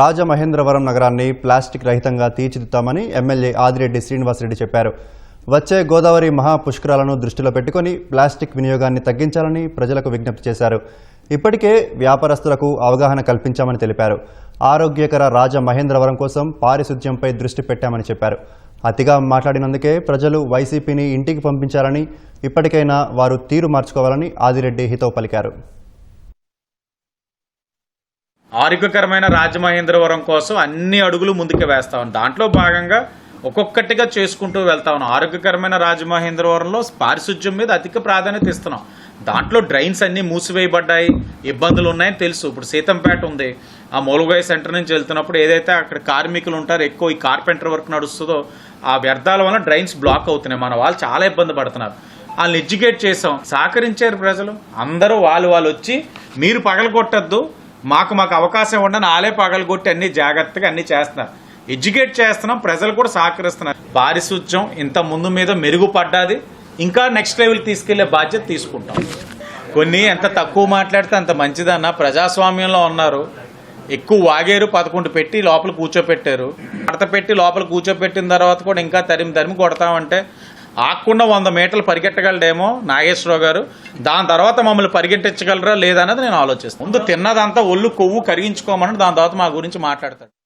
రాజమహేంద్రవరం నగరాన్ని ప్లాస్టిక్ రహితంగా తీర్చిదిద్దామని ఎమ్మెల్యే ఆదిరెడ్డి శ్రీనివాసరెడ్డి చెప్పారు. వచ్చే గోదావరి మహాపుష్కరాలను దృష్టిలో పెట్టుకుని ప్లాస్టిక్ వినియోగాన్ని తగ్గించాలని ప్రజలకు విజ్ఞప్తి చేశారు. ఇప్పటికే వ్యాపారస్తులకు అవగాహన కల్పించామని తెలిపారు. ఆరోగ్యకర రాజమహేంద్రవరం కోసం పారిశుద్ధ్యంపై దృష్టి పెట్టామని చెప్పారు. అతిగా మాట్లాడినందుకే ప్రజలు వైసీపీని ఇంటికి పంపించాలని ఇప్పటికైనా వారు తీరు మార్చుకోవాలని ఆదిరెడ్డి హితవు పలికారు. ఆరోగ్యకరమైన రాజమహేంద్రవరం కోసం అన్ని అడుగులు ముందుకు వేస్తా దాంట్లో భాగంగా ఒక్కొక్కటిగా చేసుకుంటూ వెళ్తా ఉన్నాం. ఆరోగ్యకరమైన రాజమహేంద్రవరంలో పారిశుధ్యం మీద అధిక ప్రాధాన్యత ఇస్తున్నాం. దాంట్లో డ్రైన్స్ అన్నీ మూసివేయబడ్డాయి. ఇబ్బందులు ఉన్నాయని తెలుసు. ఇప్పుడు సీతంపేట ఉంది. ఆ మూలగాయ సెంటర్ నుంచి వెళ్తున్నప్పుడు ఏదైతే అక్కడ కార్మికులు ఉంటారో ఎక్కువ ఈ కార్పెంటర్ వర్క్ నడుస్తుందో ఆ వ్యర్థాల వల్ల డ్రైన్స్ బ్లాక్ అవుతున్నాయి. మన వాళ్ళు చాలా ఇబ్బంది పడుతున్నారు. వాళ్ళని ఎడ్యుకేట్ చేసాం సహకరించారు ప్రజలు. అందరూ వాళ్ళు వాళ్ళు వచ్చి మీరు పగలగొట్టద్దు. మాకు మాకు అవకాశం ఉండని ఆలే పగలగొట్టి అన్ని జాగ్రత్తగా అన్ని చేస్తున్నారు. ఎడ్యుకేట్ చేస్తున్నాం ప్రజలు కూడా సహకరిస్తున్నారు. పారిశుధ్యం ఇంత ముందు మీద మెరుగుపడ్డాది. ఇంకా నెక్స్ట్ లెవెల్ తీసుకెళ్ళే బాధ్యత తీసుకుంటాం. కొన్ని ఎంత తక్కువ మాట్లాడితే అంత మంచిదన్న ప్రజాస్వామ్యంలో ఉన్నారు. ఎక్కువ వాగేరు పదకొండు పెట్టి లోపల కూర్చోపెట్టారు. మడత పెట్టి లోపల కూర్చోపెట్టిన తర్వాత కూడా ఇంకా తరిమి తరిమి కొడతామంటే ఆకుండా వంద మీటర్లు పరిగెట్టగలడేమో నాగేశ్వరరావు గారు. దాని తర్వాత మమ్మల్ని పరిగెట్టించగలరా లేదన్నది నేను ఆలోచిస్తాను. ముందు తిన్నదంతా ఒళ్ళు కొవ్వు కరిగించుకోమని దాని తర్వాత మా గురించి మాట్లాడతాడు.